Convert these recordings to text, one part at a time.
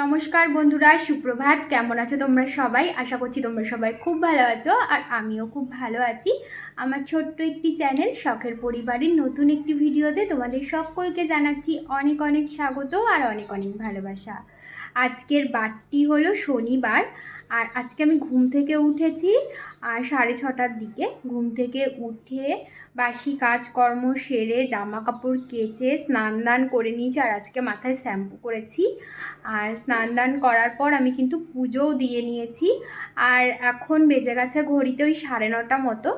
নমস্কার বন্ধুরা, সুপ্রভাত। কেমন আছো তোমরা সবাই? আশা করছি তোমরা সবাই খুব ভালো আছো আর আমিও খুব ভালো আছি। আমার ছোট্ট একটি চ্যানেল, শখের পরিবারের নতুন একটি ভিডিওতে তোমাদের সকলকে জানাচ্ছি অনেক অনেক স্বাগত আর অনেক অনেক ভালোবাসা। আজকের বারটি হলো শনিবার। আর আজকে আমি ঘুম থেকে উঠেছি, আর সাড়ে ছটার দিকে ঘুম থেকে উঠে বাসি কাজকর্ম সেরে জামা কাপড় কেচে স্নান দান করে নিয়েছি, আর আজকে মাথায় শ্যাম্পু করেছি। আর স্নান দান করার পর আমি কিন্তু পুজোও দিয়ে নিয়েছি। আর এখন বেজে গেছে ঘড়িতে ওই সাড়ে নটা মতো।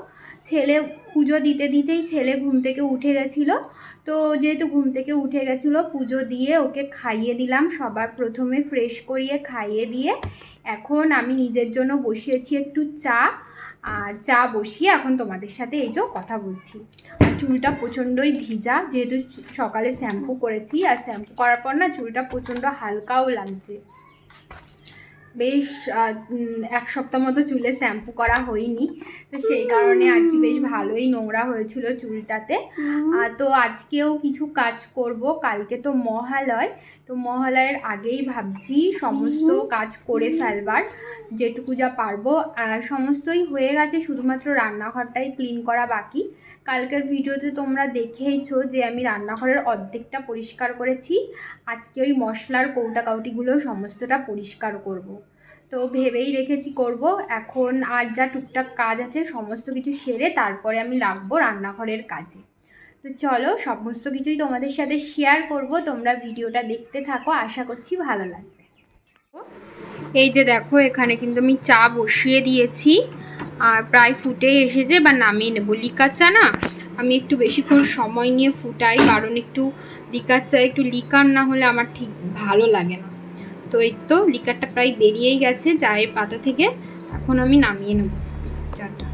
ছেলে পুজো দিতে দিতেই ছেলে ঘুম থেকে উঠে গেছিল। তো যেহেতু ঘুম থেকে উঠে গেছিল, পুজো দিয়ে ওকে খাইয়ে দিলাম, সবার প্রথমে ফ্রেশ করিয়ে খাইয়ে দিয়ে। এখন আমি নিজের জন্য বসিয়েছি একটু চা, আর চা বসিয়ে এখন তোমাদের সাথে এই যে কথা বলছি। আর চুলটা প্রচণ্ডই ভিজা, যেহেতু সকালে শ্যাম্পু করেছি, আর শ্যাম্পু করার পর না চুলটা প্রচণ্ড হালকাও লাগছে। বেশ এক সপ্তাহ মতো চুলে শ্যাম্পু করা হয়নি। তো সেই কারণে আর কি বেশ ভালোই নোংরা হয়েছিল চুলটাতে। তো আজকেও কিছু কাজ করব। কালকে তো মহালয়। তো মহালয়ের আগেই ভাবছি সমস্ত কাজ করে ফেলবার যেটুকু যা পারব। সমস্তই হয়ে গেছে। শুধুমাত্র রান্নাঘরটাই ক্লিন করা বাকি। কালকের ভিডিওতে তোমরা দেখেইছো যে আমি রান্নাঘরের অর্ধেকটা পরিষ্কার করেছি। আজকে ওই মশলার কৌটা কাউটিগুলো সমস্তটা পরিষ্কার করব। তো ভেবেই রেখেছি করব। এখন আর যা টুকটাক কাজ আছে সমস্ত কিছু সেরে তারপরে আমি লাগবো রান্নাঘরের কাজে। তো চলো সমস্ত কিছুই তোমাদের সাথে শেয়ার করব। তোমরা ভিডিওটা দেখতে থাকো, আশা করছি ভালো লাগবে। এই যে দেখো, এখানে কিন্তু আমি চা বসিয়ে দিয়েছি। আর প্রায় ফুটে এসেছে বা নামিয়ে নেব। লিকার চা না, আমি একটু বেশিক্ষণ সময় নিয়ে ফুটাই, কারণ একটু লিকার চা, একটু লিকার না হলে আমার ঠিক ভালো লাগে না। তো এই তো, লিকারটা প্রায় বেরিয়েই গেছে চায়ের পাতা থেকে, এখন আমি নামিয়ে নেব চাটা।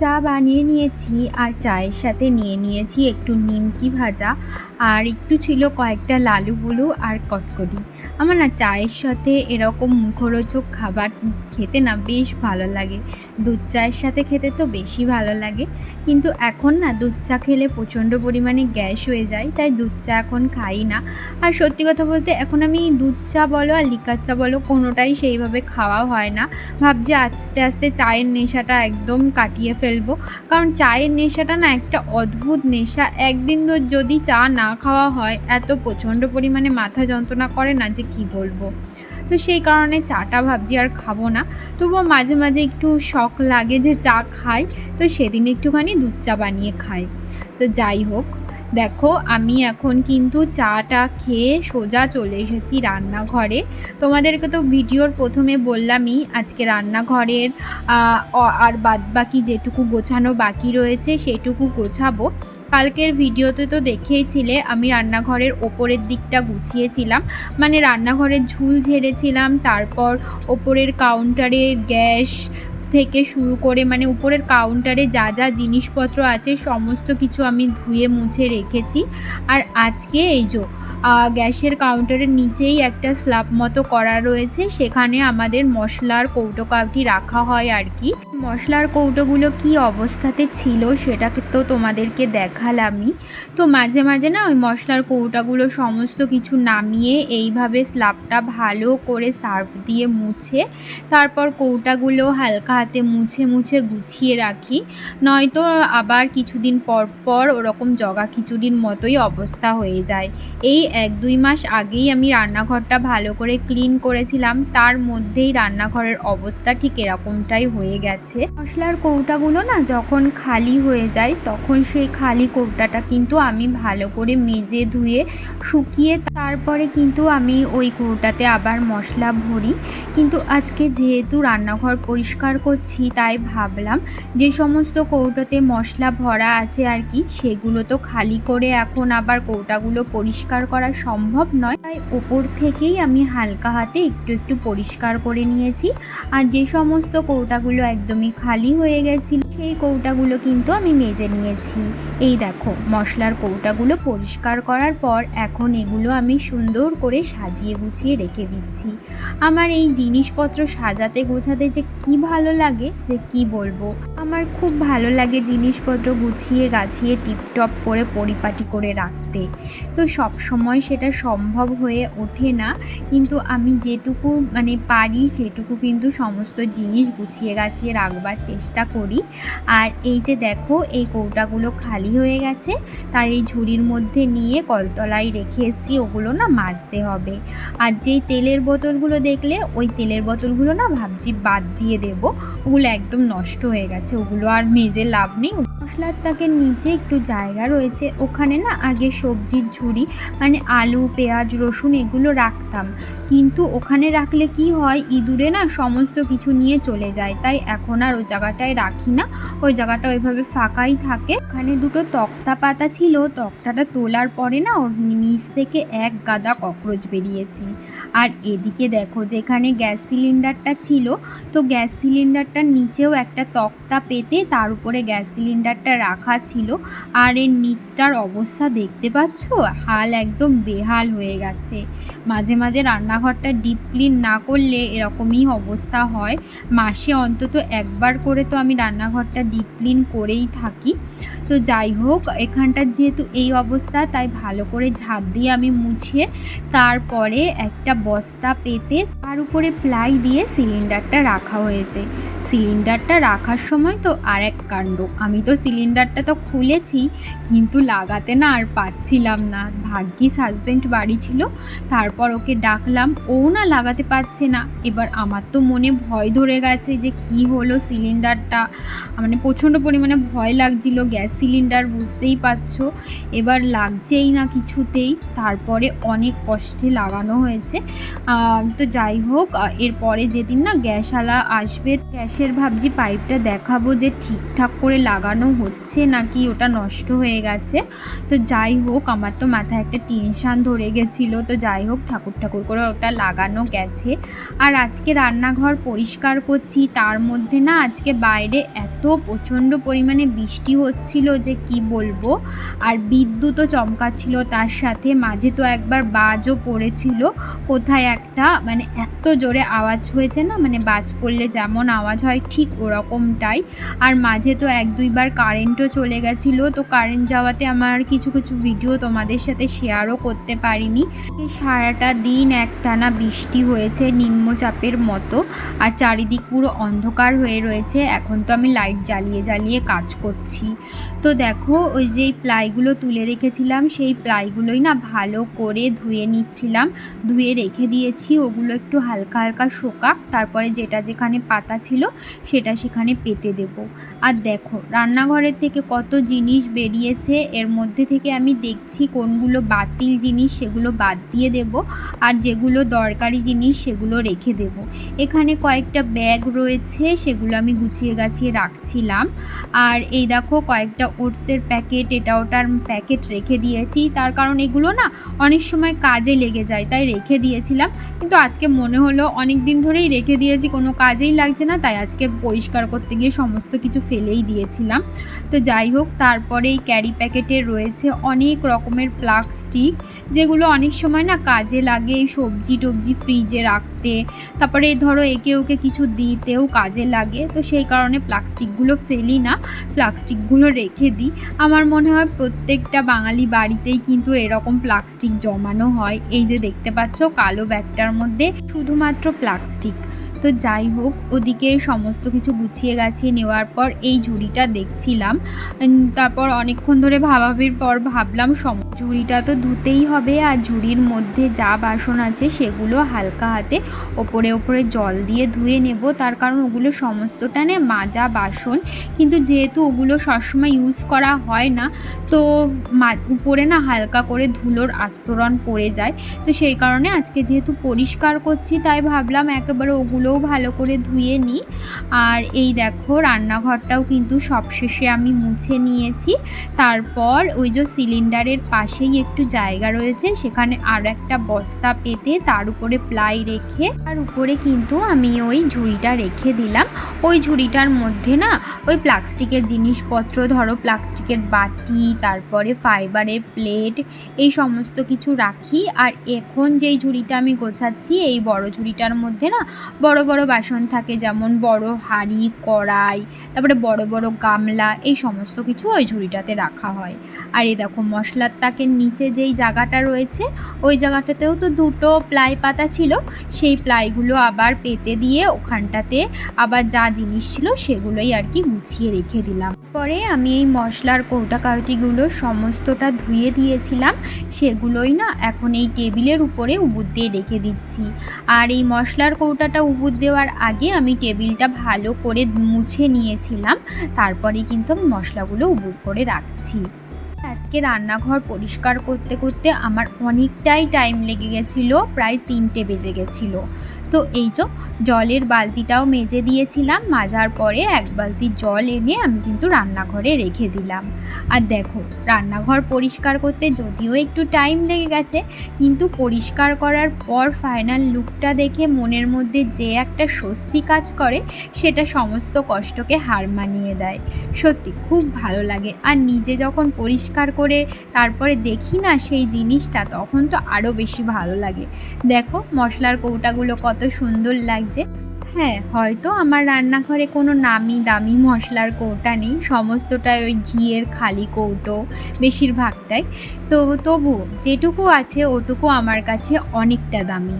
চা বানিয়ে নিয়েছি আর চায়ের সাথে নিয়ে নিয়েছি একটু নিমকি ভাজা আর একটু ছিল কয়েকটা লালু বুলু আর কটকটি। আমার না চায়ের সাথে এরকম মুখরোচক খাবার খেতে না বেশ ভালো লাগে। দুধ চায়ের সাথে খেতে তো বেশি ভালো লাগে। কিন্তু এখন না দুধ চা খেলে প্রচণ্ড পরিমাণে গ্যাস হয়ে যায়, তাই দুধ চা এখন খাই না। আর সত্যি কথা বলতে এখন আমি দুধ চা বলো আর লিকার চা বলো কোনোটাই সেইভাবে খাওয়া হয় না। ভাবছি আস্তে আস্তে চায়ের নেশাটা একদম কাটিয়ে ফেলব। কারণ চায়ের নেশাটা না একটা অদ্ভুত নেশা। একদিন যদি চা না খাওয়া হয়, এত প্রচণ্ড পরিমাণে মাথা যন্ত্রণা করে না যে কি বলব। তো সেই কারণে চাটা ভাবছি আর খাব না। তবুও মাঝে মাঝে একটু শখ লাগে যে চা খাই, তো সেদিন একটুখানি দুধ চা বানিয়ে খাই। তো যাই হোক, দেখো আমি এখন কিন্তু চাটা খেয়ে সোজা চলে এসেছি রান্নাঘরে। তোমাদেরকে তো ভিডিওর প্রথমে বললামই, আজকে রান্নাঘরের আর বাদ বাকি যেটুকু গোছানো বাকি রয়েছে, সেটুকু গোছাবো। কালকের ভিডিওতে তো দেখেইছিলে আমি রান্নাঘরের ওপরের দিকটা গুছিয়েছিলাম। মানে রান্নাঘরের ঝুল ঝেড়েছিলাম, তারপর ওপরের কাউন্টারে গ্যাস থেকে শুরু করে মানে উপরের কাউন্টারে যা যা জিনিসপত্র আছে, সমস্ত কিছু আমি ধুয়ে মুছে রেখেছি। আর আজকে এই যে গ্যাসের কাউন্টারের নিচেই একটা স্ল্যাব মতো করা রয়েছে। সেখানে আমাদের মশলার কৌটো কাউটি রাখা হয় আর কি। মশলার কৌটোগুলো কি অবস্থাতে ছিল সেটাকে তো তোমাদেরকে দেখালামই। তো মাঝে মাঝে না ওই মশলার কৌটাগুলো সমস্ত কিছু নামিয়ে এইভাবে স্ল্যাবটা ভালো করে সার্ফ দিয়ে মুছে, তারপর কৌটাগুলো হালকা হাতে মুছে মুছে গুছিয়ে রাখি। নয়তো আবার কিছুদিন পর পর ওরকম জগা খিচুড়ির মতোই অবস্থা হয়ে যায়। এই এক দুই মাস আগেই আমি রান্নাঘরটা ভালো করে ক্লিন করেছিলাম, তার মধ্যেই রান্নাঘরের অবস্থা ঠিক এরকমটাই হয়ে গেছে। মশলার কৌটাগুলো না যখন খালি হয়ে যায়, তখন সেই খালি কৌটাটা কিন্তু আমি ভালো করে মেজে ধুয়ে শুকিয়ে তারপরে কিন্তু আমি ওই কৌটাতে আবার মশলা ভরি। কিন্তু আজকে যেহেতু রান্নাঘর পরিষ্কার করছি, তাই ভাবলাম যে সমস্ত কৌটোতে মশলা ভরা আছে আর কি, সেগুলো তো খালি করে এখন আবার কৌটাগুলো পরিষ্কার করা সম্ভব নয়। তাই উপর থেকেই আমি হালকা হাতে একটু একটু পরিষ্কার করে নিয়েছি। আর যে সমস্ত কৌটাগুলো একদমই খালি হয়ে গেছিল, সেই কৌটাগুলো কিন্তু আমি মেজে নিয়েছি। এই দেখো, মশলার কৌটাগুলো পরিষ্কার করার পর এখন এগুলো আমি সুন্দর করে সাজিয়ে গুছিয়ে রেখে দিচ্ছি। আমার এই জিনিসপত্র সাজাতে গোছাতে যে কি ভালো লাগে, যে কি বলব? আমার খুব ভালো লাগে জিনিসপত্র গুছিয়ে গাছিয়ে টিপটপ করে পরিপাটি করে রাখতে। তো সব সময় সেটা সম্ভব হয়ে ওঠে না। কিন্তু আমি যেটুকু মানে পারি সেটুকু কিন্তু সমস্ত জিনিস গুছিয়ে গাছিয়ে রাখবার চেষ্টা করি। আর এই যে দেখো, এই কৌটাগুলো খালি হয়ে গেছে। তাই এই ঝুড়ির মধ্যে নিয়ে কলতলায় রেখে এসেছি, ওগুলো না মাজতে হবে। আর যেই তেলের বোতলগুলো দেখলে, ওই তেলের বোতলগুলো না ভাবছি বাদ দিয়ে দেব। ওগুলো একদম নষ্ট হয়ে গেছে, ওগুলো আর মেজে লাভ নেই। মশলার তাকের নিচে একটু জায়গা রয়েছে। ওখানে না আগে সবজির ঝুড়ি মানে আলু, পেঁয়াজ, রসুন এগুলো রাখতাম। কিন্তু ওখানে রাখলে কি হয়, ইঁদুরে না সমস্ত কিছু নিয়ে চলে যায়। তাই এখন আর ওই জায়গাটায় রাখি না। ওই জায়গাটা ওইভাবে ফাঁকাই থাকে। ওখানে দুটো তক্তা পাতা ছিল। তক্তাটা তোলার পরে না ওর নিচ থেকে এক গাদা ককরোচ বেরিয়েছে। আর এদিকে দেখো যেখানে গ্যাস সিলিন্ডারটা ছিল, তো গ্যাস সিলিন্ডারটার নিচেও একটা তক্তা পেতে তার উপরে গ্যাস সিলিন্ডারটা রাখা ছিল। আর এর নিচটার অবস্থা দেখতে পাচ্ছ? হাল একদম বেহাল হয়ে গেছে। মাঝে মাঝে রান্নাঘরটা ডিপ ক্লিন না করলে এরকমই অবস্থা হয়। মাসে অন্তত একবার করে তো আমি রান্নাঘরটা ডিপ ক্লিন করেই থাকি। তো যাই হোক এখানটার যেহেতু এই অবস্থা, তাই ভালো করে ঝাঁপ দিয়ে আমি মুছিয়ে তারপরে একটা বস্তা পেতে তার উপরে প্লাই দিয়ে সিলিন্ডারটা রাখা হয়েছে। সিলিন্ডারটা রাখার সময় তো আর এক কাণ্ড। আমি তো সিলিন্ডারটা তো খুলেছি, কিন্তু লাগাতে না আর পাচ্ছিলাম না। ভাগ্যিস হাজব্যান্ড বাড়ি ছিল, তারপর ওকে ডাকলাম, ও না লাগাতে পারছে না। এবার আমার তো মনে ভয় ধরে গেছে যে কি হলো সিলিন্ডারটা। মানে প্রচণ্ড পরিমাণে ভয় লাগছিল, গ্যাস সিলিন্ডার বুঝতেই পারছ। এবার লাগছেই না কিছুতেই, তারপরে অনেক কষ্টে লাগানো হয়েছে। তো যাই হোক এরপরে যেদিন না গ্যাসওয়ালা আসবে গ্যাসের ভাবছি পাইপটা দেখাবো যে ঠিকঠাক করে লাগানো হচ্ছে নাকি ওটা নষ্ট হয়ে গেছে। তো যাই হোক, আমার তো মাথায় একটা টেনশান ধরে গেছিল। তো যাই হোক, ঠাকুর ঠাকুর করে ওটা লাগানো গেছে। আর আজকে রান্নাঘর পরিষ্কার করছি, তার মধ্যে না আজকে বাইরে এত প্রচণ্ড পরিমাণে বৃষ্টি হচ্ছিল যে কি বলব। আর বিদ্যুৎও চমকাচ্ছিল, তার সাথে মাঝে তো একবার বাজও পড়েছিল। কোথায় একটা মানে এত জোরে আওয়াজ হয়েছে না মানে বাজ পড়লে যেমন আওয়াজ হয় ঠিক ওরকমটাই। আর মাঝে তো এক দুইবার কারেন্টও চলে গেছিল, তো কারেন্ট যাওয়াতে আমার কিছু কিছু ভিডিও তোমাদের সাথে শেয়ারও করতে পারিনি। সারাটা দিন একটানা বৃষ্টি হয়েছে নিম্নচাপের মতো, আর চারিদিক পুরো অন্ধকার হয়ে রয়েছে। এখন তো আমি লাইট জ্বালিয়ে জ্বালিয়ে কাজ করছি। তো দেখো, ওই যে প্লাইগুলো তুলে রেখেছিলাম, সেই প্লাইগুলোই না ভালো করে ধুয়ে নিচ্ছিলাম। ধুয়ে রেখে দিয়েছি, ওগুলো একটু হালকা হালকা শোকাক, তারপরে যেটা যেখানে পাতা ছিল সেটা সেখানে পেতে দেব। আর দেখো, রান্নাঘরের থেকে কত জিনিস বেরিয়েছে, এর মধ্যে থেকে আমি দেখছি কোনগুলো বাতিল জিনিস সেগুলো বাদ দিয়ে দেব, আর যেগুলো দরকারি জিনিস সেগুলো রেখে দেব। এখানে কয়েকটা ব্যাগ রয়েছে, সেগুলো আমি গুছিয়ে গাছিয়ে রাখছিলাম। আর এই দেখো, কয়েকটা ওটসের প্যাকেট, এটা ওটার প্যাকেট রেখে দিয়েছি। তার কারণ এগুলো না অনেক সময় কাজে লেগে যায়, তাই রেখে দিয়েছিলাম। কিন্তু আজকে মনে হলো অনেক দিন ধরেই রেখে দিয়েছি, কোনো কাজেই লাগছে না, তাই আজকে পরিষ্কার করতে গিয়ে সমস্ত কিছু ফেলেই দিয়েছিলাম। তো যাই হোক, তারপরে এই ক্যারি প্যাকেটে রয়েছে অনেক রকমের প্লাস্টিক যেগুলো অনেক সময় না কাজে লাগে এই সবজি টবজি ফ্রিজে রাখতে। তারপরে ধরো একে ওকে কিছু দিতেও কাজে লাগে, তো সেই কারণে প্লাস্টিকগুলো ফেলি না প্লাস্টিকগুলো রেখে দিই। আমার মনে হয় প্রত্যেকটা বাঙালি বাড়িতেই কিন্তু এরকম প্লাস্টিক জমানো হয়। এই যে দেখতে পাচ্ছ, কালো ব্যাগটার মধ্যে শুধুমাত্র প্লাস্টিক তো যাই হোক, ওদিকে সমস্ত কিছু গুছিয়ে গাছিয়ে নেওয়ার পর এই ঝুড়িটা দেখছিলাম। তারপর অনেকক্ষণ ধরে ভাবাভির পর ভাবলাম, সম, ঝুড়িটা তো ধুতেই হবে আর ঝুড়ির মধ্যে যা বাসন আছে সেগুলো হালকা হাতে ওপরে ওপরে জল দিয়ে ধুয়ে নেব। তার কারণ ওগুলো সমস্তটা না মাজা বাসন। কিন্তু যেহেতু ওগুলো সবসময় ইউজ করা হয় না, তো উপরে না হালকা করে ধুলোর আস্তরণ পড়ে যায়। তো সেই কারণে আজকে যেহেতু পরিষ্কার করছি, তাই ভাবলাম একেবারে ওগুলোও ভালো করে ধুয়ে নিই। আর এই দেখো রান্নাঘরটাও কিন্তু সবশেষে আমি মুছে নিয়েছি। তারপর ওই যে সিলিন্ডারের পাশেই একটু জায়গা রয়েছে, সেখানে আর একটা বস্তা পেতে তার উপরে প্লাই রেখে, তার উপরে কিন্তু আমি ওই ঝুড়িটা রেখে দিলাম। ওই ঝুড়িটার মধ্যে না ওই প্লাস্টিকের জিনিসপত্র, ধরো প্লাস্টিকের বাটি, তারপরে ফাইবারের প্লেট, এই সমস্ত কিছু রাখি। আর এখন যেই ঝুড়িটা আমি গোছাচ্ছি, এই বড় ঝুড়িটার মধ্যে না বড় বড় বড় বাসন থাকে, যেমন বড় হাঁড়ি, কড়াই, তারপরে বড় বড় গামলা, এই সমস্ত কিছু ওই ঝুড়িটাতে রাখা হয়। আর এই দেখো মশলার তাকের নিচে যেই জায়গাটা রয়েছে, ওই জায়গাটাতেও তো দুটো প্লাই পাতা ছিল, সেই প্লাইগুলো আবার পেতে দিয়ে ওখানটাতে আবার যা জিনিস ছিল সেগুলোই আর কি গুছিয়ে রেখে দিলাম। পরে আমি এই মশলার কৌটা কাউটিগুলো সমস্তটা ধুয়ে দিয়েছিলাম, সেগুলোই না এখন এই টেবিলের উপরে উবুর দিয়ে রেখে দিচ্ছি। আর এই মশলার কৌটাটা উবুর দেওয়ার আগে আমি টেবিলটা ভালো করে মুছে নিয়েছিলাম তারপরে কিন্তু আমি মশলাগুলো উবুর করে রাখছি। আজকে রান্নাঘর পরিষ্কার করতে করতে আমার অনেকটাই টাইম লেগে গেছিল, প্রায় তিনটে বেজে গেছিল। তো এই যে জলের বালতিটাও মেজে দিয়েছিলাম, মাজার পরে এক বালতি জল এনে আমি কিন্তু রান্নাঘরে রেখে দিলাম। আর দেখো, রান্নাঘর পরিষ্কার করতে যদিও একটু টাইম লেগে গেছে, কিন্তু পরিষ্কার করার পর ফাইনাল লুকটা দেখে মনের মধ্যে যে একটা স্বস্তি কাজ করে, সেটা সমস্ত কষ্টকে হার মানিয়ে দেয়। সত্যি, খুব ভালো লাগে। আর নিজে যখন পরিষ্কার করে তারপরে দেখি না সেই জিনিসটা, তখন তো আরও বেশি ভালো লাগে। দেখো মশলার কৌটাগুলো কত সুন্দর লাগছে। হ্যাঁ হয়তো আমার রান্নাঘরে কোনো নামি দামি মশলার কৌটা নেই, সমস্তটাই ওই ঘিয়ের খালি কৌটো বেশিরভাগটাই। তো তবু যেটুকু আছে ওটুকু আমার কাছে অনেকটা দামি।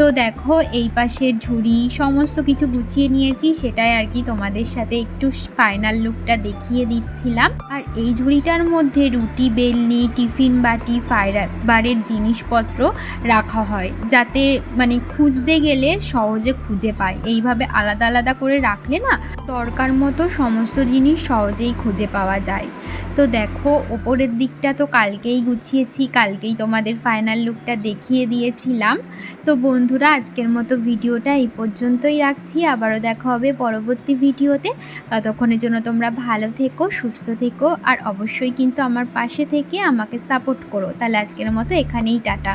তো দেখো, এই পাশের ঝুড়ি, সমস্ত কিছু গুছিয়ে নিয়েছি, সেটাই আর কি তোমাদের সাথে একটু ফাইনাল লুকটা দেখিয়ে দিচ্ছিলাম। আর এই ঝুড়িটার মধ্যে রুটি, বেলনি, টিফিন বাটি ফায়ারবারের জিনিসপত্র রাখা হয়, যাতে মানে খুঁজতে গেলে সহজে খুঁজে পায়। এইভাবে আলাদা আলাদা করে রাখলে না দরকার মতো সমস্ত জিনিস সহজেই খুঁজে পাওয়া যায়। তো দেখো, ওপরের দিকটা তো কালকেই গুছিয়েছি, কালকেই তোমাদের ফাইনাল লুকটা দেখিয়ে দিয়েছিলাম। তো বন্ধুরা, আজকের মতো ভিডিওটা এই পর্যন্তই রাখছি। আবারও দেখা হবে পরবর্তী ভিডিওতে। ততক্ষণের জন্য তোমরা ভালো থেকো, সুস্থ থেকো, আর অবশ্যই কিন্তু আমার পাশে থেকে আমাকে সাপোর্ট করো। তাহলে আজকের মতো এখানেই টাটা।